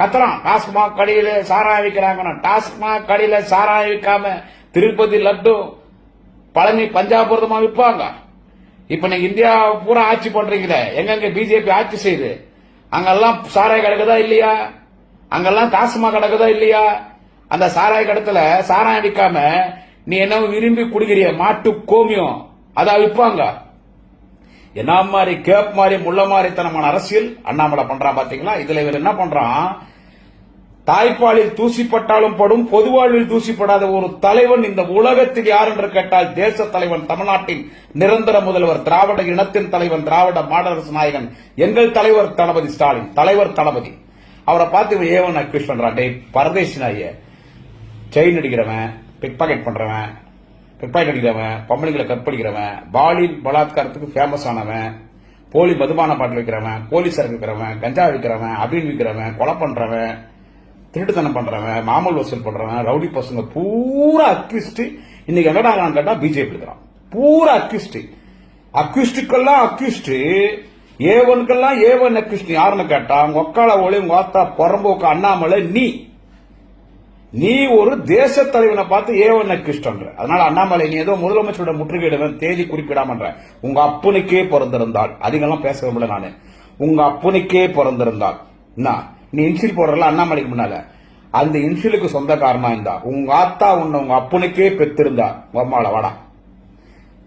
கத்துறான். டாஸ்மாக் கடையில சாராயம் விற்கிறாங்க டாஸ்மாக் கடையில சாராயம் விற்காம திருப்பதி லட்டு பழனி பஞ்சாபுரதமா விற்பாங்க இப்ப நீங்க இந்தியா பூரா ஆட்சி பண்றீங்களே. எங்கெங்க பிஜேபி ஆட்சி செய்யுது அங்கெல்லாம் சாராய கிடக்குதா இல்லையா? அங்கெல்லாம் டாஸ்மாக் கிடக்குதா இல்லையா? அந்த சாராய கடத்துல சாராயம் விற்காம நீ என்ன விரும்பி குடிக்கிறிய? மாட்டு கோமியம். அதா விற்பாங்க என்ன மாதிரி கேப் மாதிரி முள்ள மாதிரித்தனமான அரசியல் அண்ணாமலை பண்றான் பாத்தீங்களா? இதுல இவர் என்ன பண்றான்? தாய்ப்பாலில் தூசிப்பட்டாலும் படும் பொதுவாழ்வில் தூசிப்படாத ஒரு தலைவன் இந்த உலகத்தில் யார் என்று கேட்டால் தேச தலைவன் தமிழ்நாட்டின் நிரந்தர முதல்வர் திராவிட இனத்தின் தலைவன் திராவிட மாடரசு நாயகன் எங்கள் தலைவர் தளபதி ஸ்டாலின் தலைவர் தளபதி. அவரை பார்த்து ஏவன் அக்யூஸ் பண்றாண்டே பரதேசி நாய செயின் அடிக்கிறவன் பிக் பாக்கெட் பண்றவன் பிக் பாக்கெட் அடிக்கிறவன் பொம்பளைங்களை கற்பழிக்கிறவன் பாலியல் பலாத்காரத்துக்கு ஃபேமஸ் ஆனவன் போலி மதுபான பாட்டில் விற்கிறவன் போலீஸ் இருக்கிறவன் கஞ்சா விற்கிறவன் அபின் விற்கிறவன் கொலை பண்றவன் திருட்டுத்தனம் பண்றவன் மாமல் வசூல் பண்றவன் ரவுடி பசங்க பூரா அக்யூஸ்ட் இன்னைக்கு என்னடா கேட்டா பிஜேபி இருக்கிறான். பூரா அக்யூஸ்ட் அக்யூஸ்டுக்கெல்லாம் அக்யூஸ்ட் ஏவனுக்கெல்லாம் ஏவன் அக்யூஸ்ட் யாருன்னு கேட்டா உங்க ஒக்கால ஒளி உங்க ஆத்தா புறம்போக்கு அண்ணாமலை நீ. நீ ஒரு தேச தலைவனை பார்த்து ஏவன் அக்யூஸ்ட்ன்ற அதனால அண்ணாமலை நீ ஏதோ முதலமைச்சரோட முற்றுகையிடுவன் தேதி குறிப்பிடாமன்ற. உங்க அப்பனுக்கே பிறந்திருந்தாள். அதிகம்லாம் பேச விரும்பல நானு. உங்க அப்பனுக்கே பிறந்திருந்தாள். என்ன நீ இன்சில் போடுறல அண்ணாமலைக்கு முன்னால. அந்த இன்சிலுக்கு சொந்தக்காரனா இருந்தா. உங்க ஆத்தா உன்னை உங்க அப்பனுக்கே பெத்திருந்தா. உங்க வாடா.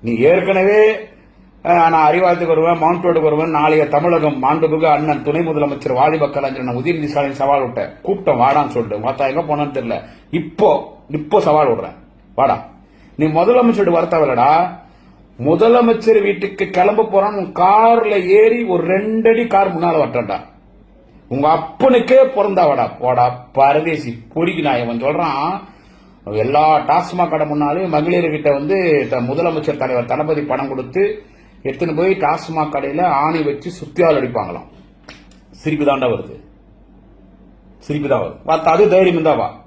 நீ ஏற்கனவே நான் அறிவாலயத்துக்கு வருவேன் மவுண்ட் ரோடுக்கு வருவேன். நாளைய தமிழகம் மாண்புமிகு அண்ணன் துணை முதலமைச்சர் வாலிப கலைஞர் உதயநிதி ஸ்டாலின் சவால் விட்டேன் கூப்பிட்டோம் வாடான்னு சொல்லிட்டு. மாத்தா எங்க போனான்னு தெரியல. இப்போ இப்போ சவால் விடுறேன். வாடா. நீ முதலமைச்சர் வரத்தவலடா முதலமைச்சர் வீட்டுக்கு கிளம்ப போறான்னு உன் கார்ல ஏறி ஒரு ரெண்டடி கார் முன்னால வரட்டா உங்க அப்பனுக்கே பிறந்தாவடா போடா பரதேசி பொறிக்கு நான் இவன் சொல்றான். எல்லா டாஸ்மாக் கடை முன்னாலும் மகளிர்கிட்ட வந்து த- முதலமைச்சர் தலைவர் தளபதி பணம் கொடுத்து எடுத்துன்னு போய் டாஸ்மாக் கடையில ஆணி வச்சு சுத்தியால் அடிப்பாங்களாம். சிரிப்பு தாண்டா வருது. சிரிப்பு தான் வருது. பார்த்தா அது தைரியம் தான் வா.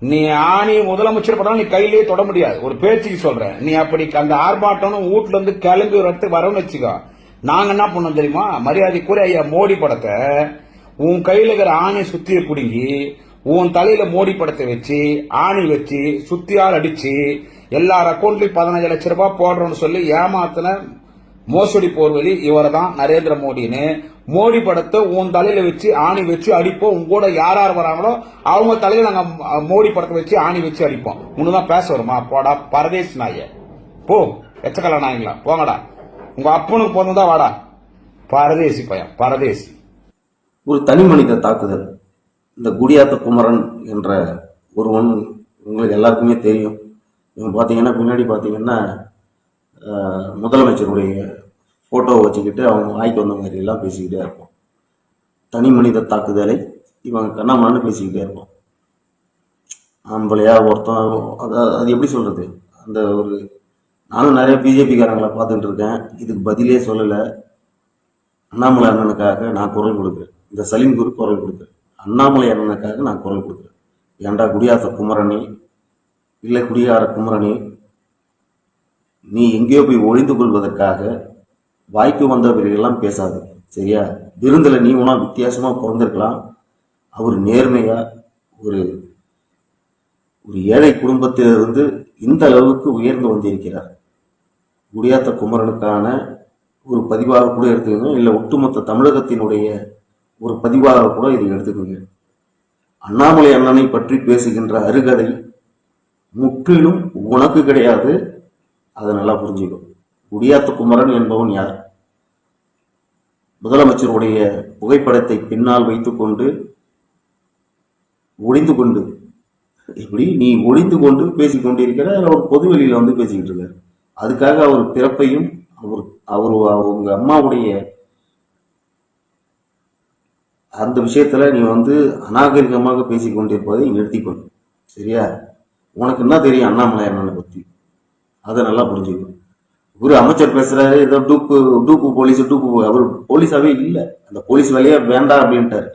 நீ ஆணி முதலமைச்சர் படம் நீ கையிலேயே தொட முடியாது. ஒரு பேச்சுக்கு சொல்றேன். நீ அப்படி அந்த ஆர்ப்பாட்டம் வீட்டுல இருந்து கிளம்பி ஒரு இடத்துக்கு வரணும்னு வச்சுக்கோ. நாங்க என்ன பண்ணோம் தெரியுமா? மரியாதைக்குரிய ஐயா மோடி படத்தை உன் கையில இருக்கிற ஆணை சுத்திய குடுங்கி உன் தலையில மோடி படத்தை வச்சு ஆணி வச்சு சுத்தியால் அடிச்சு எல்லார் அக்கௌண்ட்லயும் பதினஞ்சு லட்சம் ரூபாய் போடுறோம்னு சொல்லி ஏமாத்தின மோசடி போர்வழி இவரை தான் நரேந்திர மோடின்னு. மோடி படத்தை உன் தலையில வச்சு ஆணி வச்சு அடிப்போம். உங்க கூட யார் யார் வராங்களோ அவங்க தலையில நாங்க மோடி படத்தை வச்சு ஆணி வச்சு அடிப்போம். உன்னுதான் பேச வருமா? போடா பரதேஷ் நாய போ எச்சக்கல நாய்ங்களா போங்கடா. உங்க அப்பனுக்கு பிறந்ததா வாடா. பரதேசி பையன் பரதேசி. ஒரு தனி மனித தாக்குதல். இந்த குடியாத்த குமரன் என்ற ஒருவன் உங்களுக்கு எல்லாருக்குமே தெரியும். இவன் பார்த்தீங்கன்னா பின்னாடி பார்த்தீங்கன்னா முதலமைச்சருடைய ஃபோட்டோவை வச்சுக்கிட்டு அவங்க வாய்க்கு வந்த மாதிரி எல்லாம் பேசிக்கிட்டே இருப்போம். தனி மனித தாக்குதலை இவங்க கண்ணாமண்ணு பேசிக்கிட்டே இருப்போம். ஆம்பளையா ஒருத்தன் அது அது எப்படி சொல்கிறது அந்த ஒரு நானும் நிறைய பிஜேபிக்காரங்களை பார்த்துட்டு இருக்கேன் இதுக்கு பதிலே சொல்லலை. அண்ணாமலை அண்ணனுக்காக நான் குரல் கொடுக்குறேன். இந்த சலீம் குரு குரல் கொடுக்குறேன். அண்ணாமலை அண்ணனுக்காக நான் குரல் கொடுக்குறேன். ஏன்டா குடியாத்த குமரணி இல்லை குடியார குமரணி நீ எங்கேயோ போய் ஒழிந்து கொள்வதற்காக வாய்க்கு வந்தவர்களெல்லாம் பேசாது. சரியா? விருந்தில் நீ உனா வித்தியாசமாக பிறந்திருக்கலாம். அவர் நேர்மையாக ஒரு ஒரு ஏழை குடும்பத்திலிருந்து இந்த அளவுக்கு உயர்ந்து வந்திருக்கிறார். முடியாத்த குமரனுக்கான ஒரு பதிவாக கூட எடுத்துக்கோங்க. இல்லை ஒட்டுமொத்த தமிழகத்தினுடைய ஒரு பதிவாக கூட இதை எடுத்துக்கோங்க. அண்ணாமலை அண்ணனை பற்றி பேசுகின்ற அருகதை முற்றிலும் உனக்கு கிடையாது. அதை நல்லா புரிஞ்சுக்கும் குடியாத்த குமரன் என்பவன் யார்? முதலமைச்சருடைய புகைப்படத்தை பின்னால் வைத்துக்கொண்டு ஒளிந்து கொண்டு இப்படி நீ ஒளிந்து கொண்டு பேசிக் ஒரு அவர் பொதுவெளியில வந்து பேசிக்கிட்டு இருக்காரு. அதுக்காக அவர் பிறப்பையும் அவர் அவர் அவங்க அம்மாவுடைய அந்த விஷயத்துல நீ வந்து அநாகரிகமாக பேசிக் கொண்டிருப்பதை நிறுத்திக்கொள். சரியா? உனக்கு என்ன தெரியும் அண்ணாமலை அண்ணனை பத்தி? அதை நல்லா புரிஞ்சுக்கணும் ஒரு அமைச்சர் பேசுறாரு ஏதோ டூப்பு டூப்பு போலீஸ் டூப்பு அவர் போலீஸாவே இல்லை. அந்த போலீஸ் வேலையே வேண்டாம் அப்படின்ட்டார்.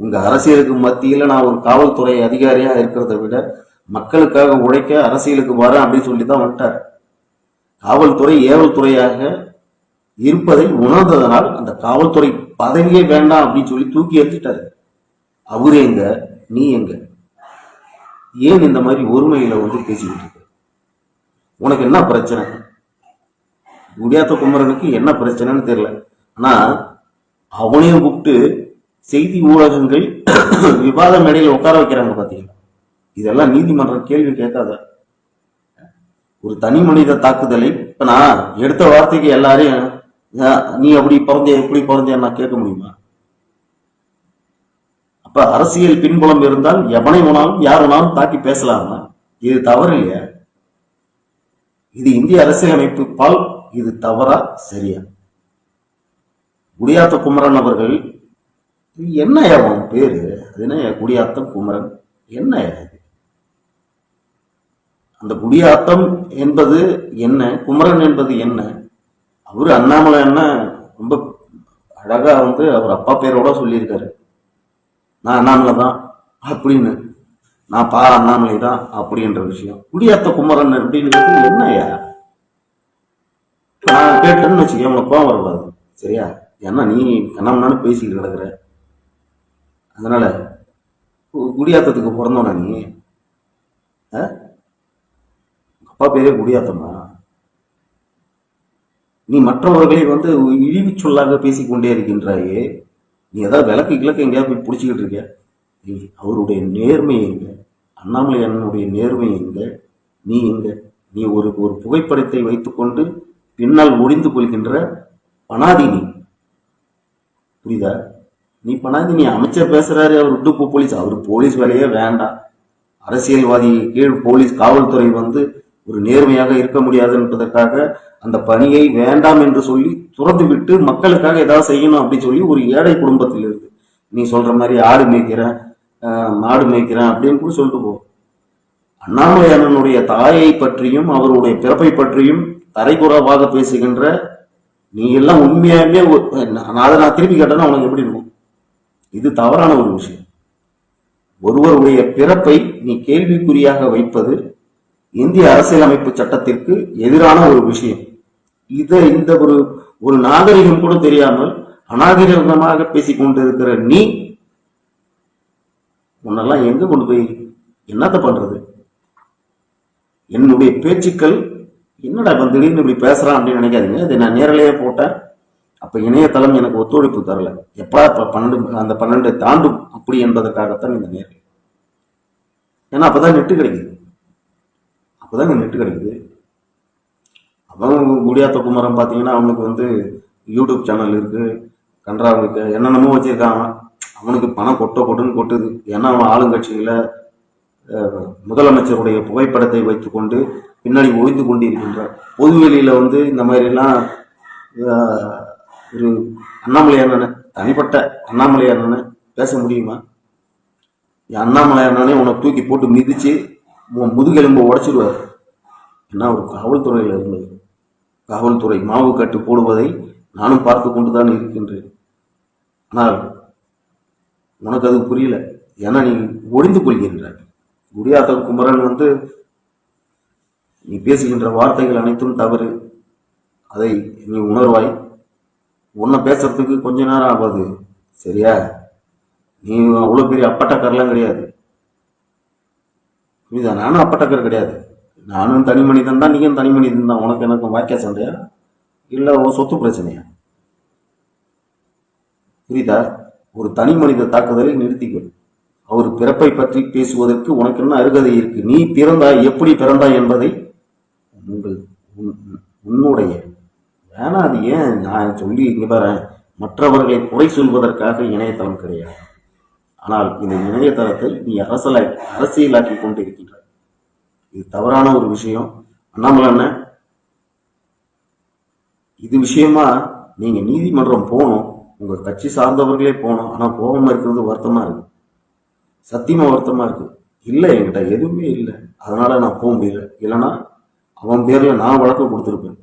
உங்க அரசியலுக்கு மத்தியில நான் ஒரு காவல்துறை அதிகாரியா இருக்கிறத விட மக்களுக்காக உழைக்க அரசியலுக்கு வரேன் அப்படின்னு சொல்லி தான் வந்துட்டார். காவல்துறை ஏவல்துறையாக இருப்பதை உணர்ந்ததனால் அந்த காவல்துறை பதவியே வேண்டாம் அப்படின்னு சொல்லி தூக்கி எறிஞ்சிட்டாரு. அவரு எங்க? நீ எங்க? ஏன் இந்த மாதிரி ஒருமையில வந்து பேசிக்கிட்டு இருக்க? உனக்கு என்ன பிரச்சனை? குடியாத்த குமரனுக்கு என்ன பிரச்சனைன்னு தெரியல. ஆனா அவனையும் கூப்பிட்டு செய்தி ஊடகங்கள் விவாத மேடையில் உட்கார வைக்கிறாங்க பாத்தீங்களா? இதெல்லாம் நீதிமன்றம் கேள்வி கேட்காத. ஒரு தனி மனித தாக்குதலை இப்ப நான் எடுத்த வார்த்தைக்கு எல்லாரையும் நீ அப்படி பிறந்தே எப்படி பிறந்தே நான் கேட்க முடியுமா? அப்ப அரசியல் பின்புலம் இருந்தால் எவனை வேணாலும் யார் வேணாலும் தாக்கி பேசலாமா? இது தவறு இல்லையா? இது இந்திய அரசியலமைப்பு பால் இது தவறா சரியா? குடியாத்த குமரன் அவர்கள் என்ன அவன் பேரு? அது என்ன குடியாத்தம் குமரன்? என்ன இது? அந்த குடியாத்தம் என்பது என்ன? குமரன் என்பது என்ன? அவர் அண்ணாமலை என்ன ரொம்ப அழகா வந்து அவர் அப்பா பேரோட சொல்லியிருக்காரு. நான் அண்ணாமலை தான் அப்படின்னு. நான் பா அண்ணாமலை தான் அப்படின்ற விஷயம். குடியாத்த குமரன் அப்படின்றது என்னையா நான் கேட்டேன்னு வச்சுக்கேன் உனக்கு கோவம் வரக்கூடாது. சரியா? ஏன்னா நீ கண்ணாமண்ணு பேசிக்கிட்டு கிடக்குற. அதனால கு- குடியாத்தத்துக்கு பிறந்தவனா நீ. ஆ? அப்பா பேரே குடியாத்தம்மா. நீ மற்றவர்களை வந்து இழிவு சொல்லாக பேசிக்கொண்டே இருக்கின்றாயே நீ ஏதாவது விளக்கு கிழக்கு எங்கேயாவது போய் பிடிச்சிக்கிட்டு இருக்க அவருடைய நேர்மை எங்க? அண்ணாமலை அண்ணனுடைய நேர்மை எங்க? நீ எங்க? நீ ஒரு ஒரு புகைப்படத்தை வைத்துக்கொண்டு பின்னால் ஒளிந்து கொள்கின்ற பனாதி புரியுதா? நீ பனாதி அமைச்சர் பேசுறாரு அவர் விட்டு போலீஸ். அவர் போலீஸ் வேலையே வேண்டாம். அரசியல்வாதி கீழ் போலீஸ் காவல்துறை வந்து ஒரு நேர்மையாக இருக்க முடியாது என்பதற்காக அந்த பணியை வேண்டாம் என்று சொல்லி துறந்து விட்டு மக்களுக்காக ஏதாவது செய்யணும் அப்படின்னு சொல்லி ஒரு ஏழை குடும்பத்தில் இருந்து நீ சொல்ற மாதிரி ஆடு மேய்க்கிறேன் மாடு மேய்க்கிறேன் அப்படின்னு கூட சொல்லிட்டு போ. அண்ணாமலை அண்ணனுடைய தாயை பற்றியும் அவருடைய பிறப்பை பற்றியும் தரைக்குறவாக பேசுகின்ற நீ எல்லாம் உண்மையாவே நான் அதை நான் திருப்பி கேட்டேன்னா உனக்கு எப்படி இருக்கும்? இது தவறான ஒரு விஷயம். ஒருவருடைய பிறப்பை நீ கேள்விக்குறியாக வைப்பது இந்திய அரசியலமைப்பு சட்டத்திற்கு எதிரான ஒரு விஷயம். இதை இந்த ஒரு ஒரு நாகரிகம் கூட தெரியாமல் அநாகரிகமாக பேசிக் கொண்டிருக்கிற நீ உன்னெல்லாம் எங்க கொண்டு போய் என்னத்த பண்றது? என்னுடைய பேச்சுக்கள் என்னடா இவன் திடீர்னு இப்படி பேசுறான் அப்படின்னு நினைக்காதீங்க. இதை நான் நேரலையே போட்டேன். அப்ப இணையதளம் எனக்கு ஒத்துழைப்பு தரல. எப்படா இப்ப பன்னெண்டு அந்த பன்னெண்டு தாண்டும் அப்படி என்பதற்காகத்தான் இந்த நேரம் ஏன்னா அப்பதான் நெட்டு கிடைக்குது. அப்பதான் நெட்டு கிடைக்குது அவன் குடியாத்த குமரன் பார்த்தீங்கன்னா அவனுக்கு வந்து யூடியூப் சேனல் இருக்கு. கன்றாவுக்கு என்னென்னமோ வச்சுருக்காங்க அவன். அவனுக்கு பணம் கொட்ட கொட்டுன்னு கொட்டுது. ஏன்னா அவன் ஆளுங்கட்சியில் முதலமைச்சருடைய புகைப்படத்தை வைத்துக்கொண்டு பின்னாடி ஒழிந்து கொண்டு இருக்கின்றார் பொதுவெளியில வந்து இந்த மாதிரிலாம் ஒரு அண்ணாமலை அண்ணனை தனிப்பட்ட அண்ணாமலை அண்ணனை பேச முடியுமா? அண்ணாமலை அண்ணனே உன்னை தூக்கி போட்டு மிதிச்சு முதுகெலும்பை உடைச்சிடுவார். என்ன ஒரு காவல்துறையில் இருந்தது? காவல்துறை மாவு கட்டு போடுவதை நானும் பார்த்து கொண்டுதான் இருக்கின்றேன். ஆனால் உனக்கு அது புரியல. ஏன்னா நீ ஒழிந்து கொள்கின்றாய். குடியாத்த குமரன் வந்து நீ பேசுகின்ற வார்த்தைகள் அனைத்தும் தவறு. அதை நீ உணர்வாய். உன்னை பேசுறதுக்கு கொஞ்ச நேரம் ஆகாது. சரியா? நீ அவ்வளோ பெரிய அப்பட்டக்காரெல்லாம் கிடையாது. புரியுதா? நானும் அப்பட்டக்கர் கிடையாது. நானும் தனி மனிதன் தான் நீயும் தனி மனிதன் தான். உனக்கு எனக்கு வாக்கிய சண்டையா? இல்லை ஒரு சொத்து பிரச்சனையா? புரியுதா? ஒரு தனி மனித தாக்குதலை நிறுத்திக்கொள். அவர் பிறப்பை பற்றி பேசுவதற்கு உனக்கு என்ன அருகதை இருக்கு? நீ பிறந்தாய் எப்படி பிறந்தாய் என்பதை உங்கள் உன்- உன்னுடைய வேணாம் அது ஏன்? நான் சொல்லி இங்கே பாரு மற்றவர்களை குறை சொல்வதற்காக இணையதளம் கிடையாது. ஆனால் இந்த இணையதளத்தில் நீ அரசலாய் அரசியலாக்கி கொண்டு இருக்கின்றாய் இது தவறான ஒரு விஷயம். அண்ணாமலை அண்ணன் இது விஷயமா நீங்க நீதிமன்றம் போகணும். உங்க கட்சி சார்ந்தவர்களே போகணும். ஆனா போகாம இருக்கிறது வருத்தமா இருக்கு. சத்தியமா வருத்தமா இருக்கு. இல்லை என்கிட்ட எதுவுமே இல்லை. அதனால நான் போக முடியல. இல்லைன்னா அவன் பேர்ல நான் வழக்கு கொடுத்துருப்பேன்.